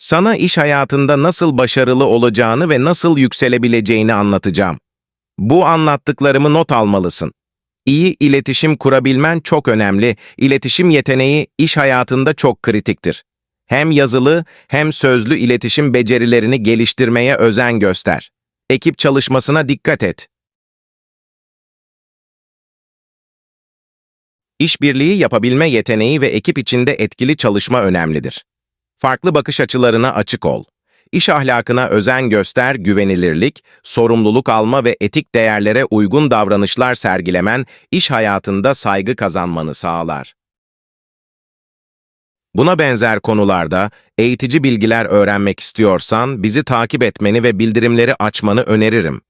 Sana iş hayatında nasıl başarılı olacağını ve nasıl yükselebileceğini anlatacağım. Bu anlattıklarımı not almalısın. İyi iletişim kurabilmen çok önemli. İletişim yeteneği iş hayatında çok kritiktir. Hem yazılı hem sözlü iletişim becerilerini geliştirmeye özen göster. Ekip çalışmasına dikkat et. İşbirliği yapabilme yeteneği ve ekip içinde etkili çalışma önemlidir. Farklı bakış açılarına açık ol. İş ahlakına özen göster, güvenilirlik, sorumluluk alma ve etik değerlere uygun davranışlar sergilemen iş hayatında saygı kazanmanı sağlar. Buna benzer konularda eğitici bilgiler öğrenmek istiyorsan bizi takip etmeni ve bildirimleri açmanı öneririm.